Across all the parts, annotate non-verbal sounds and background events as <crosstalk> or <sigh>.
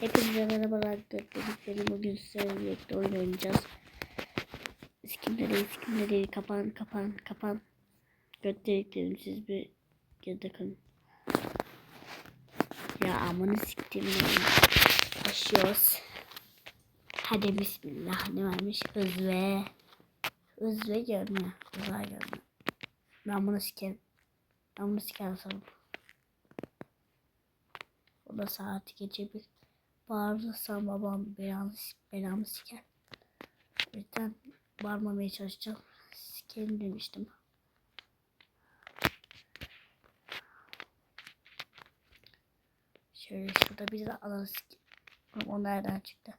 Hepinize merhabalar gökdelikleri. Bugün sizlerle birlikte oynayacağız. Skinleri, skinleri kapan, kapan, kapan. Gökdeliklerim siz bir geride kalın. Ya amını oyunu. Başlıyoruz. Hadi bismillah ne varmış? Hız ve hız ve görme. Uzay görme. Ben bunu sikerim. Ben bunu sikerim sanırım. O da saati geçebilir. Bağırırsam babam belamı, belamı siker. O yüzden bağırmamaya çalışacağım. Sikerim demiştim. Şöyle şurada bir de alanı sikerim. O nereden çıktı?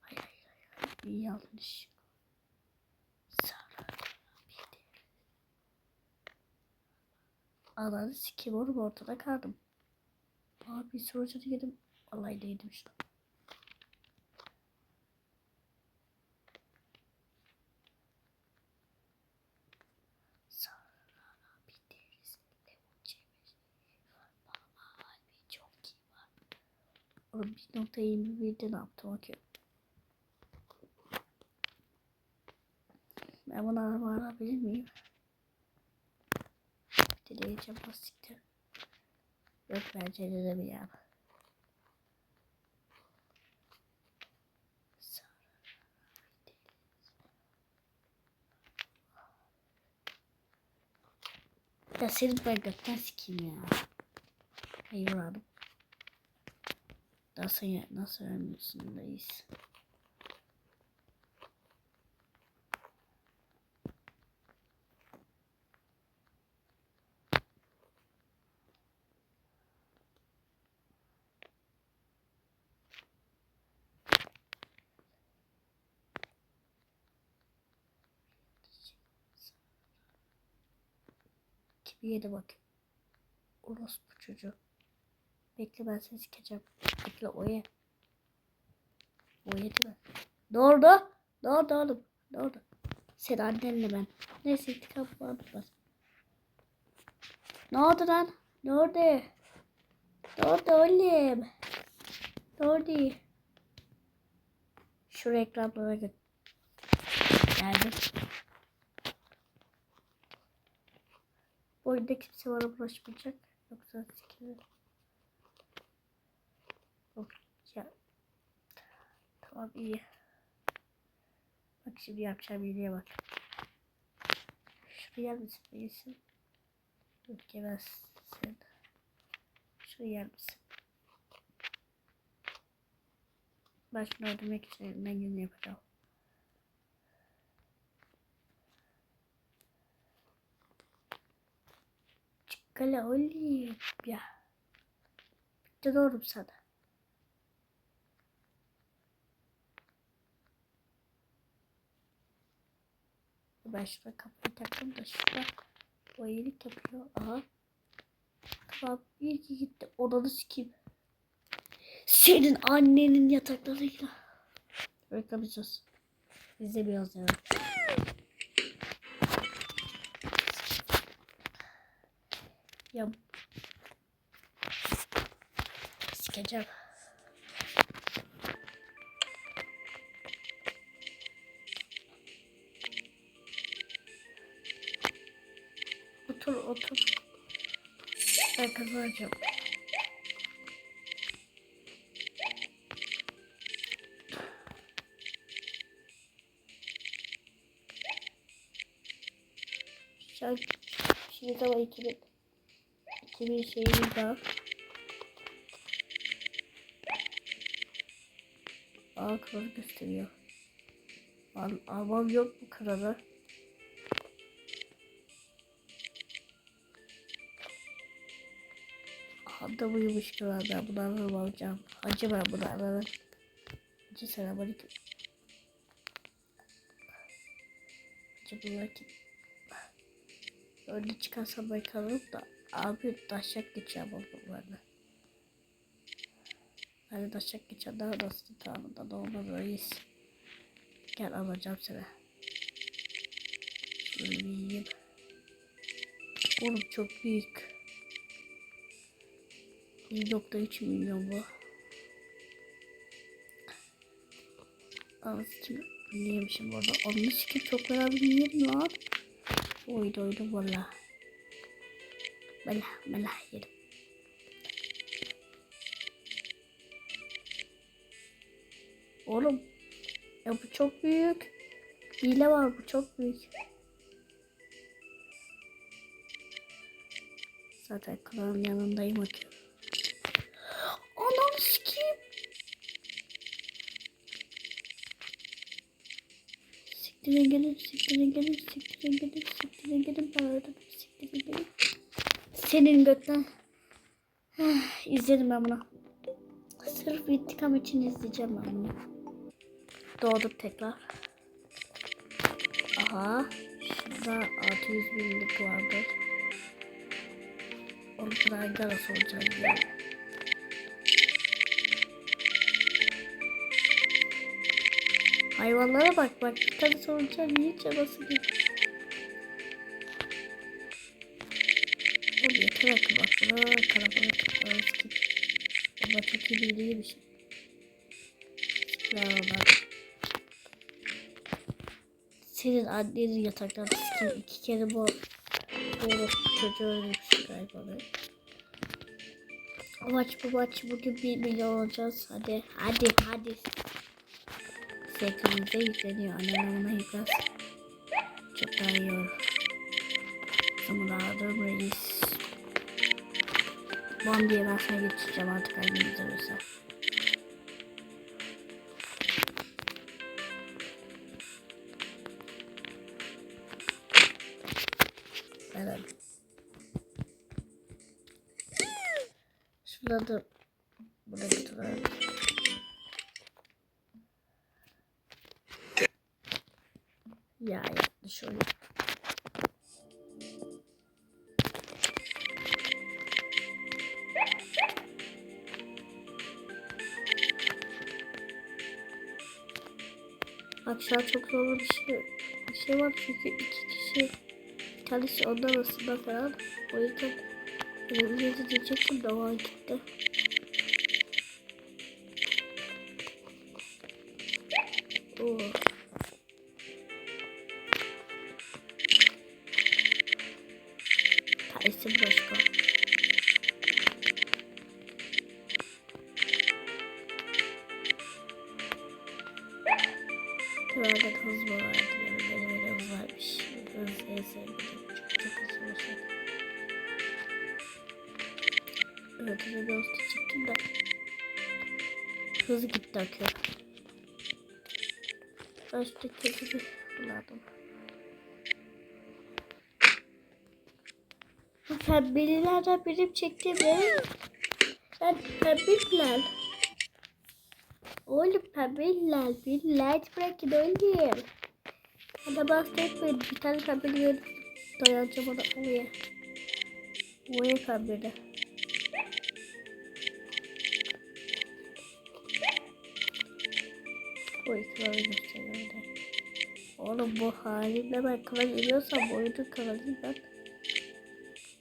Hayır hayır hayır. Bir yanlış. Ananı sikeyim oğlum ortada kaldım. Abi sorucu girdim. Vallahi iyi var. Oğlum 1.21'de ne yaptım okey. Ben bunu araba alabilir miyim? Bir de diyeceğim basittir. Yok bence yap. Ya senin ben gökten sikeyim ya. Hayır abi. Nasıl, nasıl ölmüyorsun reis? Gibi yedi bak. Orospu çocuğu. Bekle ben seni sikeceğim. Bekle oya. Oya değil mi? Doğru. Doğru oğlum. Doğru. Sen annenle ben. Neyse intikam var bas. Ne oldu lan? Ne oldu? Ne oldu oğlum? Ne oldu? Şu reklamlara git. Geldim. Oyunda kimse bana bulaşmayacak. Yoksa sikilir. Tamam iyi. Bak şimdi yapacağım iyiliğe bak. Şuraya değilsin? Yok yemezsin. Şuraya misin? Ben şunu öldürmek için elimden geleni yapacağım. Kale oğlum ya. Bitti doğru sana. Ben şurada kapıyı taktım da şurada o iyilik yapıyor. Aha. Tamam iyi ki gitti. Odanı sikeyim. Senin annenin yataklarıyla. Bırakamayacağız. İzlemiyoruz yani. Ya sikeceğim. Otur otur. Ben kazanacağım. An şimdi zaman 2000 2000 şeyimiz var. Aa kralı gösteriyor. Al, almam yok bu kralı. Hatta buymuş kral ben bunu alırım alacağım. Hacı ben bunu alırım. Hacı selamünaleyküm. Hacı bunlar kim? Öyle çıkarsam ben kalırım da abi taşak geçeceğim onlarla. Hani taşak geçen daha nasıl tanrıda da olmaz reis. Gel alacağım seni. Yiyeyim. Oğlum çok büyük. 1.3 milyon bu. Ama kim niyemişim orada? Sikip çok beraber yiyelim lan. Oydu oydu valla. Bela bela yedim. Oğlum. Ya bu çok büyük. Hile var bu çok büyük. Zaten kralın yanındayım akıyor. Ananı sikeyim. Siktirin gelin, siktirin gelin, siktirin gelin, siktirin gelin. Ben öldüm. Senin gökten. İzledim ben bunu. Sırf intikam için izleyeceğim ben bunu. Doğduk tekrar. Aha. Şurada 600 binlik vardır. Onu kadar garası olacağım diye. Hayvanlara bak bak bir tane soruncan niye çabası gibi. Akıl bak buna karabalık gibi. Ama çok iyi değilmiş. Ya bak. Senin annenin yataktan sikeyim iki kere bu bu çocuğu ölmüşsün galiba ben. Maç bu maç bugün bir milyon olacağız. Hadi hadi hadi. Sekimize yükleniyor. Ona yükler. Çok daha iyi olur. Zamanlardır reis. Bam diye ben sana geçeceğim artık annemiz olursa. Evet. Şurada da An çok zor bir şey, bir şey var çünkü iki kişi bir tanesi onlar arasında falan o yüzden İngilizce diyecektim de o an gitti. Oo. Bu pembelilerden benim çektiğim ne? Ben pembeliler. Oğlum pembeliler. Bir light bırakın oğlum. Hadi bahsetmeyin. Bir tane pembeli görüp dayanacağım ona. Oya. Oya pembeli. Kralı gösteriyor. Oğlum bu halimle ben kral geliyorsam oyunun kralıyım ben.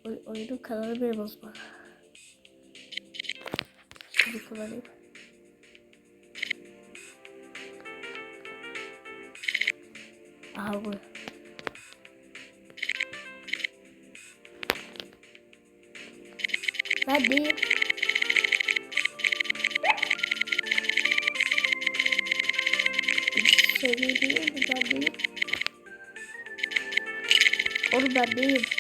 Oy, oyunun kralı benim o zaman. Kullanayım. Aha bu. Ben değil. Söyleyeyim? Ben değil. Oğlum ben değilim.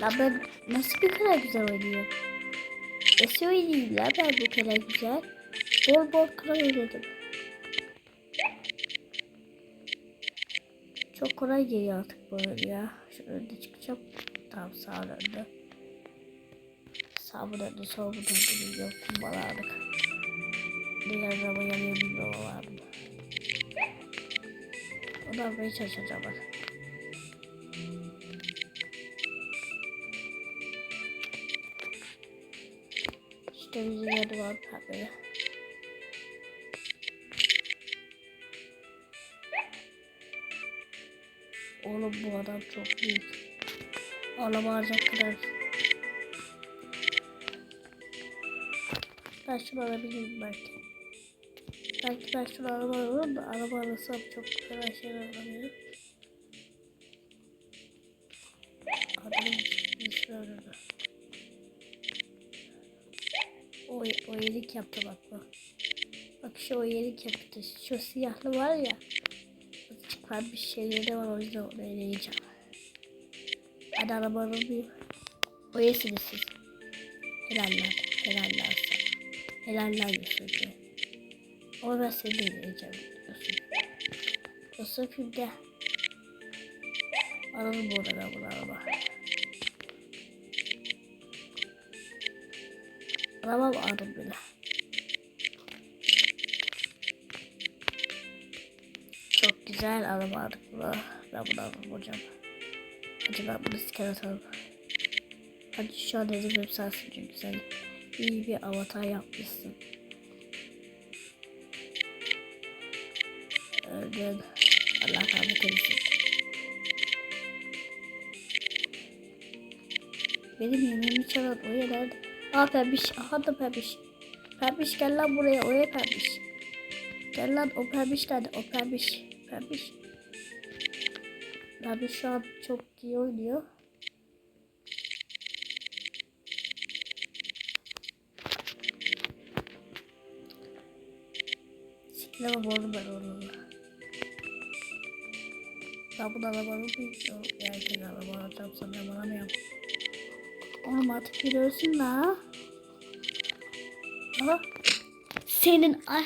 Lan ben nasıl bir kadar güzel oynuyorum? Nasıl oynayayım lan ben bu kadar güzel? Bol bol kral oynadım. Çok kolay geliyor artık bu oyun ya. Şu önde çıkacağım. Tamam sağ önde. Sağ bu önde sol bu önde bilmiyorum. Kumbalardık. Diğer araba yanıyor bilmiyorum. Onu almaya çalışacağım ben. Yeri var pembeli. Oğlum bu adam çok büyük. Alamayacak kadar. Ben şunu alabilirim belki. Belki ben şunu da araba alırsam çok güzel şeyler alabilirim. O yedik yaptı bak bu. Bak şu o yedik yaptı. Şu siyahlı var ya. Azıcık var bir şeyleri var o yüzden onu eleyeceğim. Hadi araba alayım. O yesiniz siz. Helaller. Helaller sana. Helaller Yusuf'u. Ama ben seni eleyeceğim. Yusuf. Yusuf'um gel. Alalım bu arada bunu araba. Araba aldım bile. Güzel araba aldık bunu. Ben bunu aldım hocam. Hadi ben bunu siker atalım. Hadi şu an dedim sensin çünkü sen iyi bir avatar yapmışsın. Öldün. Allah rahmet eylesin. Benim yemeğimi çalan o yerlerde. Aa pembiş. Aha da pembiş. Pembiş gel lan buraya. Oya pembiş. Gel lan o pembiş nerede? O pembiş. Pembiş şu an çok iyi oynuyor. Sikleme boğdum ben onu. Ben bunu arabanı bilmiyorum. Erken araba alacağım sanırım alamıyorum. Oğlum artık ölsün la. Aha. Senin ay.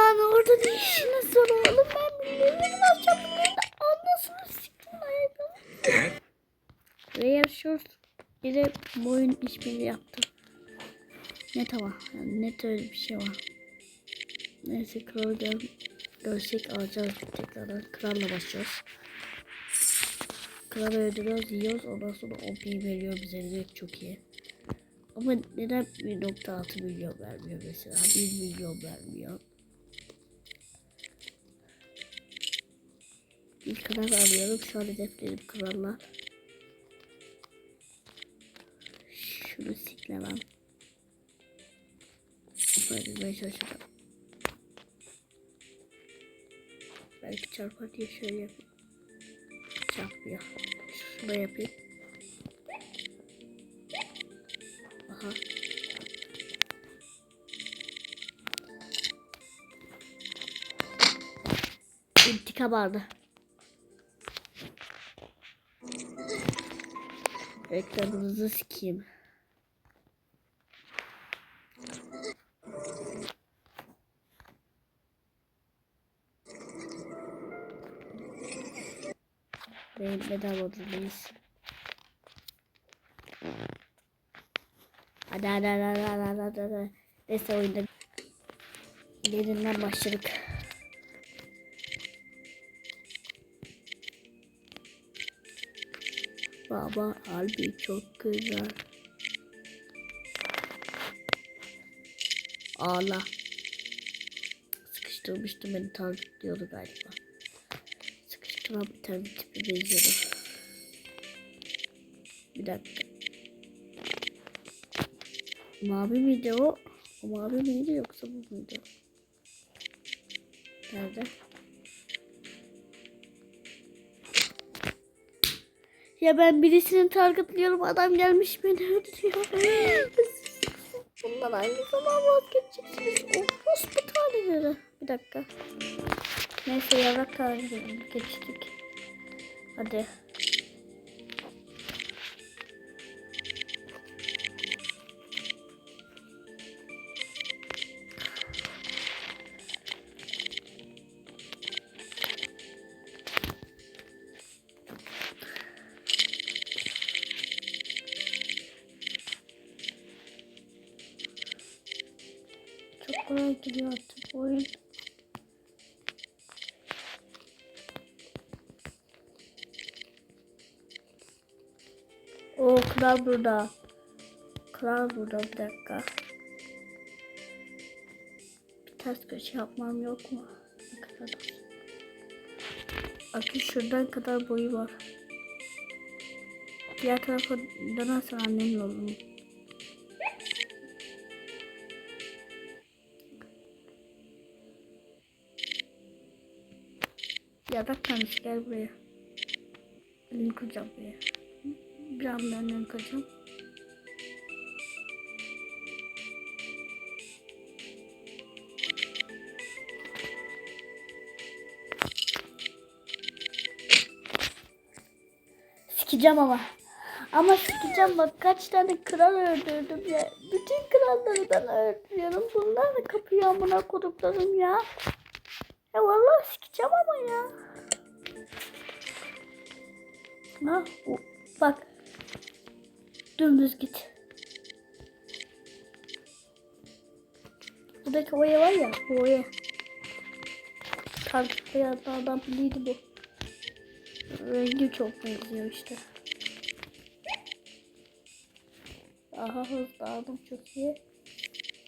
Lan orada ne var oğlum ben bilmiyorum. Akşam bilmiyorum. Anlasını siktim ayakkabı. Ve yarışıyoruz. Bir de bu oyun işbirliği yaptı. Ne tamam. Yani net öyle bir şey var. Neyse kralı gel. Görsek alacağız tekrardan. Kralla başlıyoruz. Kralı öldürüyoruz, yiyoruz. Ondan sonra OP veriyor bize direkt çok iyi. Ama neden 1.6 milyon vermiyor mesela? 1 milyon vermiyor. Bir kral alıyorum. Şu an hedeflerim krallar. Şunu siklemem. Böyle çalışacağım. Belki çarpar diye şöyle yapayım. Çarpmıyor. Şunu yapayım. Aha. İntikam aldı. Ekranınızı sikeyim. Benim modundayız? Hadi hadi hadi hadi hadi hadi hadi. Neyse oyunda yerinden başladık. Baba harbi çok güzel. Ağla. Sıkıştırmıştı beni tanıdıklıyordu galiba. Sıkıştıran bir tane tipi benziyordu. Bir dakika. Mavi miydi o? O mavi miydi yoksa bu muydu? Nerede? Ya ben birisini targetlıyorum adam gelmiş beni öldürüyor. Bundan hangi zaman vazgeçeceksiniz? Of bu taneleri. Bir dakika. Neyse yarak kaldı. Geçtik. Hadi. O kral burada. Kral burada bir dakika. Bir ters köşe yapmam yok mu? Ne şuradan kadar boyu var. Diğer tarafa dönersen annemin olur. Yatak kalmış gel buraya. Elini kıracağım buraya. Bir anda elini kıracağım. Sikeceğim ama. Ama sikeceğim bak kaç tane kral öldürdüm ya. Bütün kralları ben öldürüyorum. Bunlar da kapıyor amına koduklarım ya. Ya vallahi sikeceğim ama ya. Ha, bak. Dümdüz git. Buradaki oya var ya, bu oya. Takip hayatlardan biriydi bu. Rengi çok benziyor işte. Daha hızlı aldım çok iyi.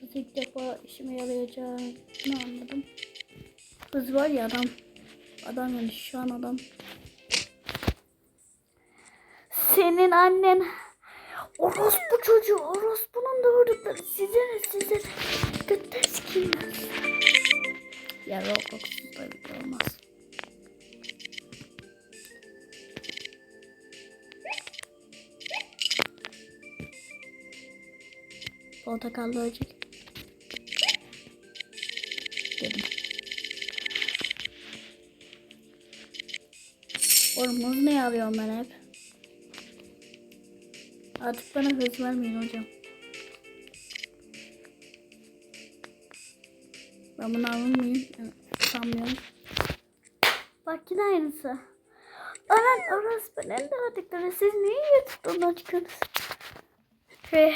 Hız ilk defa işime yarayacağını anladım. Hız var ya adam. Adam yani şu an adam. Senin annen orospu çocuğu orospunun doğurdukları size ne size sikeyim ben. Ya tabii ki olmaz. Portakallı ölecek. Dedim. Oğlum hız ne yapıyorum ben hep? Artık bana hız vermeyin hocam. Ben bunu almayayım. Sanmıyorum. Bak yine aynısı. Anan orası ben elde aldıkları siz niye YouTube'dan çıkıyorsunuz? Şöyle.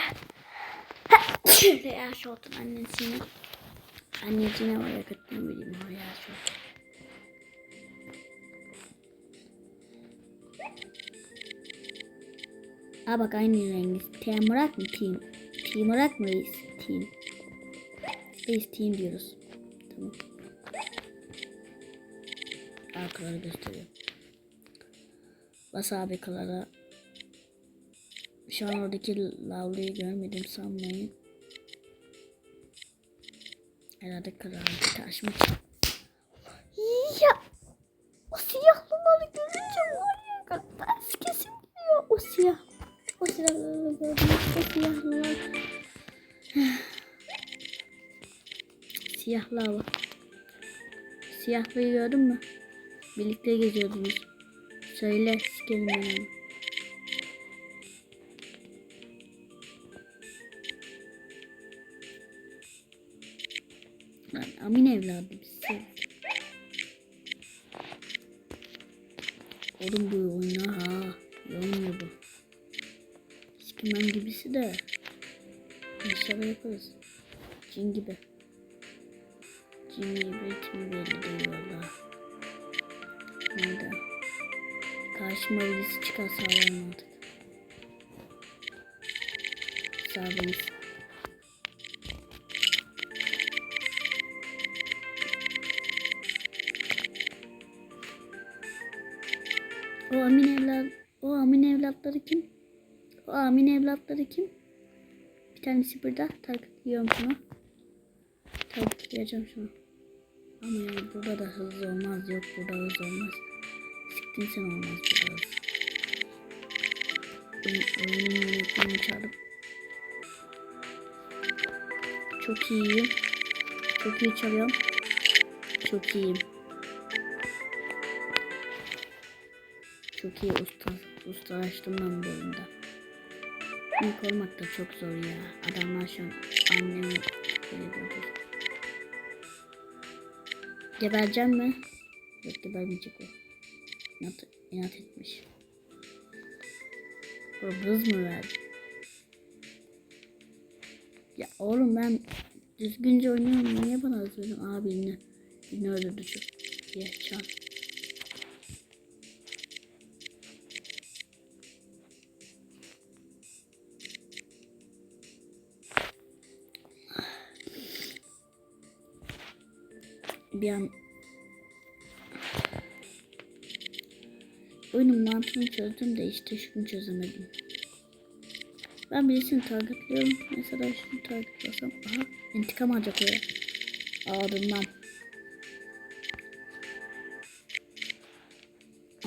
<laughs> Şöyle ya şu otun annesine. Anneciğine var ya kötüden bileyim Aa bak aynı rengiz. Temurak mı team? Temurak mı reis? Team. Reis team diyoruz. Tamam. Arkaları gösteriyor. Bas abi kalara. Şu an oradaki lavlayı görmedim sanmayın. Herhalde karanlık taş mı? Siyah lava. Siyahlıyı gördün mü? Birlikte geziyordunuz. Söyle. Lan amin evladım size. Oğlum bu oyna ha. Yormuyor bu. Sikimem gibisi de. İnşallah yaparız. Cin gibi. Cin gibi kim belli değil valla. Nerede? Karşıma birisi çıkarsa alalım artık. Sağdayız. O amin evlat, o amin evlatları kim? O amin evlatları kim? Bir tanesi burada. Takipliyorum şunu. Takipleyeceğim şunu. Ama yani burada da hızlı olmaz. Yok burada hız olmaz. Siktin sen olmaz burada hız. Oyun, oyunun yönetmenini çağırıp. Çok iyiyim. Çok iyi çalıyorum. Çok iyiyim. Çok iyi usta, ustalaştım ben bu oyunda. İlk olmak da çok zor ya. Adamlar şu an annemi ediyordur. Gebereceğim mi? Yok gebermeyecek o. İnat, inat etmiş. Hız mı verdi? Ya oğlum ben düzgünce oynuyorum. Niye bana hız veriyorsun? Aa birini, birini öldürdü çok. Ye çal. Bir an oyunun mantığını çözdüm de işte şunu çözemedim. Ben birisini targetliyorum. Mesela şunu targetlasam. Aha intikam alacak o ya. Ardından.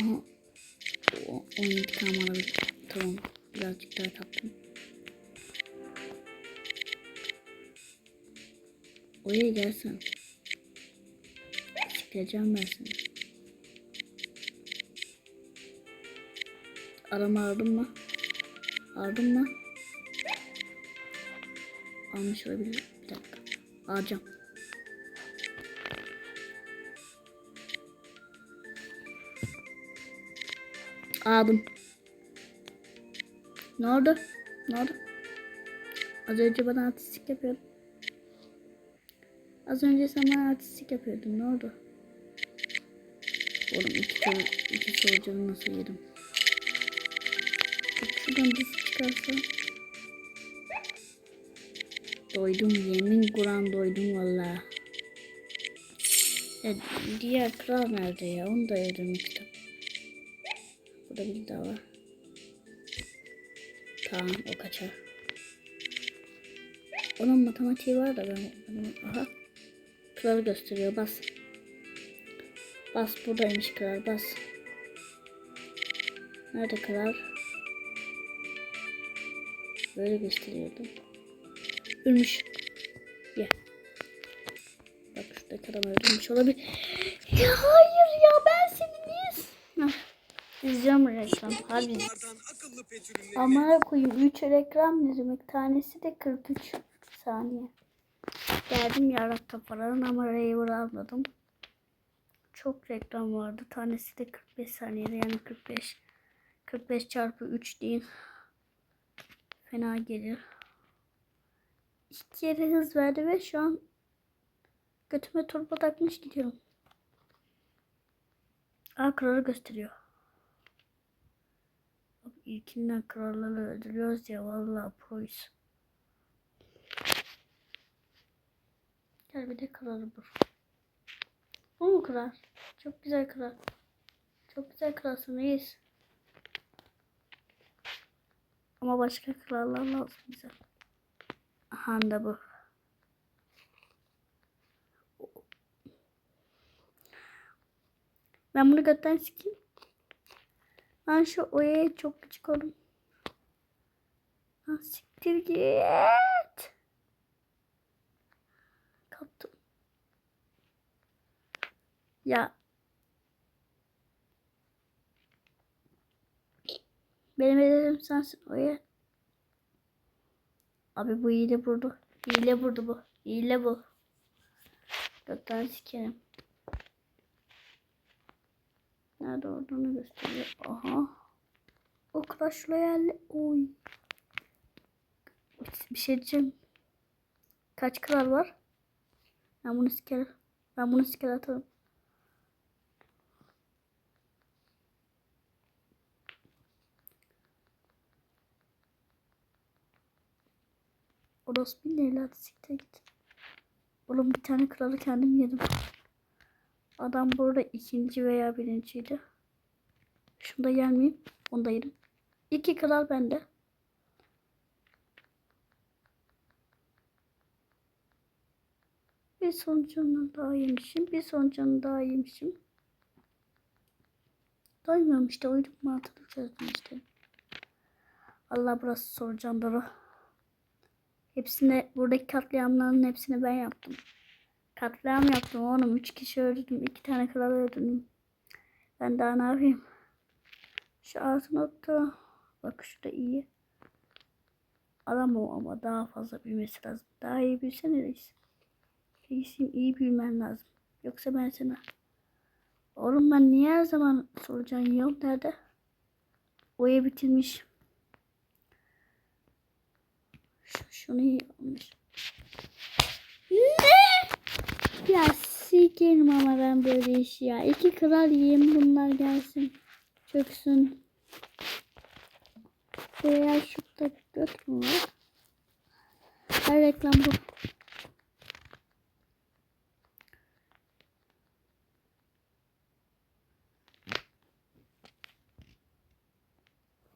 Aha. O, o intikam alabilir. Tamam. Birazcık daha taktım. Oraya gelsen. Çıkacağım ben seni. Arama aldın mı? Aldın mı? Almış olabilir. Bir dakika. Alacağım. Aldım. Ne oldu? Ne oldu? Az önce bana artistik yapıyordun. Az önce sana artistik yapıyordun. Ne oldu? Oğlum iki, soru, iki solucanı nasıl yedim? Bak şuradan dizi çıkarsa. Doydum yemin Kur'an doydum valla. Ya, diğer kral nerede ya? Onu da öldürmek istedim. Burada bir daha var. Tamam o kaçar. Onun matematiği var da ben- aha. Kralı gösteriyor bas. Bas buradaymış kral bas. Nerede kral? Böyle gösteriyordu. Ölmüş. Ya. Bak şurada adam öldürmüş olabilir. Ya hayır ya ben seni niye... İzleyeceğim reklam. Harbi. Amına koyayım 3 reklam ne demek? Tanesi de 43 saniye. Geldim yarakta paranın ama Raver almadım. Çok reklam vardı. Tanesi de 45 saniyede yani 45. 45 çarpı 3 değil. Fena gelir. İki kere hız verdi ve şu an götüme turbo takmış gidiyorum. Aa gösteriyor. Bak ilkinden kralları öldürüyoruz ya vallahi proyuz. Gel bir de kralı bul. Bu mu kral? Çok güzel kral. Çok güzel kralsın iyiyiz. Ama başka krallar lazım bize. Aha da bu. Ben bunu götten sikeyim. Ben şu oyaya çok küçük oldum. Lan siktir git. Kaptım. Ya. Benim hedefim sensin oya. Abi bu hile vurdu. Hile vurdu bu. Hile bu. Gökten sikerim. Nerede olduğunu gösteriyor. Aha. O Clash Royale. Oy. Bir şey diyeceğim. Kaç kral var? Ben bunu siker. Ben bunu siker atarım. Orospu evladı siktir git. Oğlum bir tane kralı kendim yedim. Adam burada ikinci veya birinciydi. Şunda gelmeyeyim. Onu da yedim. İki kral bende. Bir sonucunu daha yemişim. Bir sonucunu daha yemişim. Doymuyorum işte. Uydum mantığını çözdüm işte. Allah burası soracağım doğru. Hepsini buradaki katliamların hepsini ben yaptım. Katliam yaptım oğlum. Üç kişi öldürdüm. iki tane kral öldürdüm. Ben daha ne yapayım? Şu altı nokta. Bak şurada iyi. Adam o ama daha fazla büyümesi lazım. Daha iyi büyüsene reis. Reisim iyi büyümen lazım. Yoksa ben sana. Oğlum ben niye her zaman solucan yiyorum? Nerede? Oya bitirmiş. Şu, şunu yiyormuş. Ne? Ya sikerim ama ben böyle iş ya. İki kral yiyeyim bunlar gelsin. Çöksün. Veya şurada göt mü var? Her reklam bu.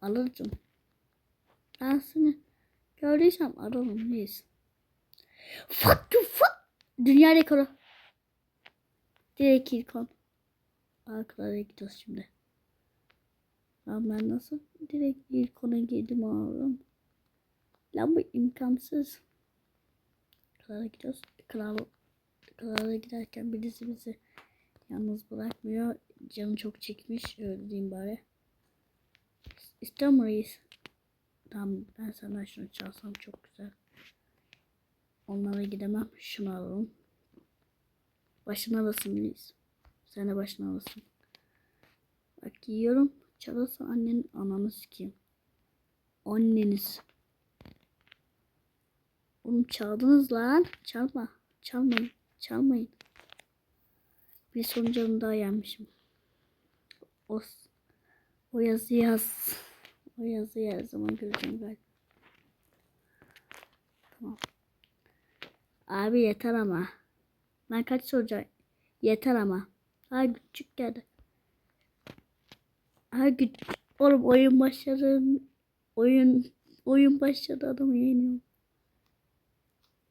Alırdım. Ben seni gördüysem ararım neyse. Fuck you fuck. Dünya rekoru. Direkt ilk on. Arkalara gidiyoruz şimdi. Lan ben nasıl direkt ilk ona girdim oğlum. Lan bu imkansız. Krala gidiyoruz. Kral, krala giderken birisi bizi yalnız bırakmıyor. Canı çok çekmiş. Diyeyim bari. Reis? Tamam ben senden şunu çalsam çok güzel. Onlara gidemem. Şunu alalım. Başına alasın reis. Sen de başına alasın. Bak yiyorum. Çalarsa annenin ananı sikeyim. Anneniz. Oğlum çaldınız lan. Çalma. Çalmayın. Çalmayın. Bir son canını daha yenmişim. O, o yazı yaz. O yazıyı her zaman göreceğim galiba. Tamam. Abi yeter ama. Ben kaç soracağım? Yeter ama. Ay küçük geldi. Ay güç. Oğlum oyun başladı. Oyun oyun başladı adamı yeniyorum.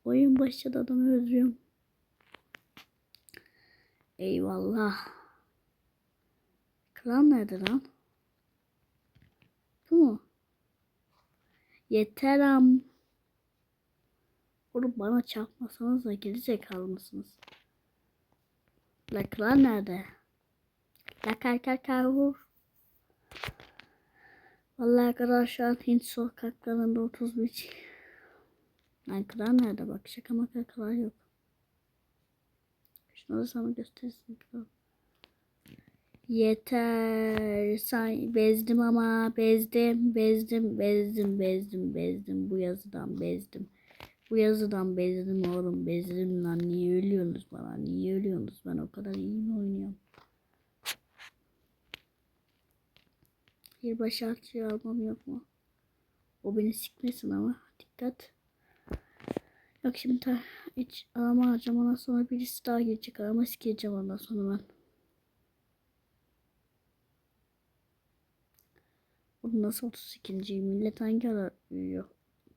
Oyun başladı adamı özlüyorum. Eyvallah. Kral nerede lan? Bu mu? Yeter am. Oğlum bana çarpmasanız da geri zekalı mısınız? La kral nerede? La kar kar vur. Vallahi arkadaşlar Hint sokaklarında 31 Lan kral nerede bak şaka maka yok. Da sana göstersin. Yeter. Say bezdim ama bezdim, bezdim, bezdim, bezdim, bezdim. Bu yazıdan bezdim. Bu yazıdan bezdim oğlum. Bezdim lan. Niye ölüyorsunuz bana? Niye ölüyorsunuz? Ben o kadar iyi mi oynuyorum? Bir baş almam yok mu? O beni sikmesin ama. Dikkat. Yok şimdi ta hiç arama harcamadan sonra birisi daha gelecek. Arama sikeceğim ondan sonra ben. Bu nasıl 32. Millet hangi ara uyuyor?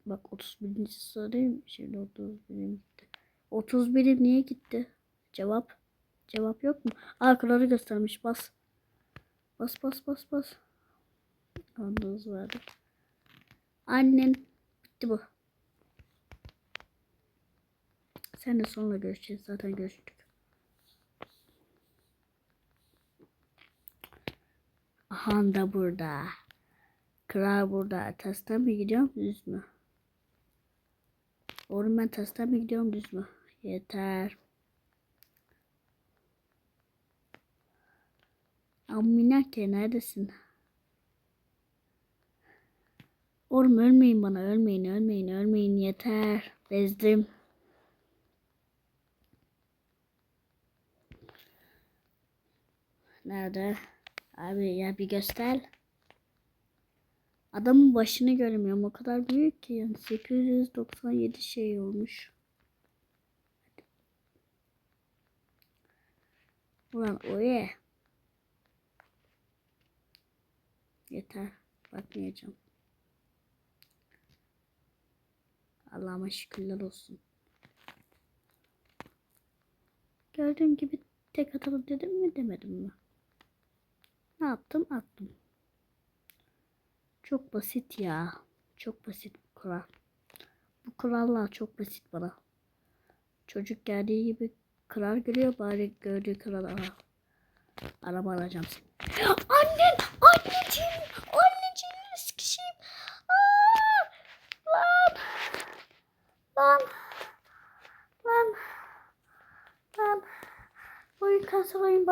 Bak 31. sıra değil mi? Şimdi 31'im gitti. 31'im niye gitti? Cevap. Cevap yok mu? Aa kralı göstermiş. Bas. Bas bas bas bas. Andız verdi. Annen. Bitti bu. Sen de sonra görüşeceğiz. Zaten görüştük. Aha da burada. Kral burada. Tersten mi gidiyorum düz mü? Oğlum ben tersten mi gidiyorum düz mü? Yeter. Aminake neredesin? Oğlum ölmeyin bana ölmeyin ölmeyin ölmeyin yeter. Bezdim. Nerede? Abi ya bir göster. Adamın başını göremiyorum. O kadar büyük ki. Yani 897 şey olmuş. Ulan oye. Yeter. Bakmayacağım. Allah'ıma şükürler olsun. Gördüğüm gibi tek atalım dedim mi demedim mi? Ne yaptım? Attım. Çok basit ya. Çok basit bu kural. Bu kurallar çok basit bana. Çocuk geldiği gibi kral görüyor bari gördüğü kral ara. Araba alacağım seni. <gasps> Annen! Anneciğim! Anneciğim! Sıkışayım. Aa! Lan! Lan! Lan! Lan! Oyun kasar oyun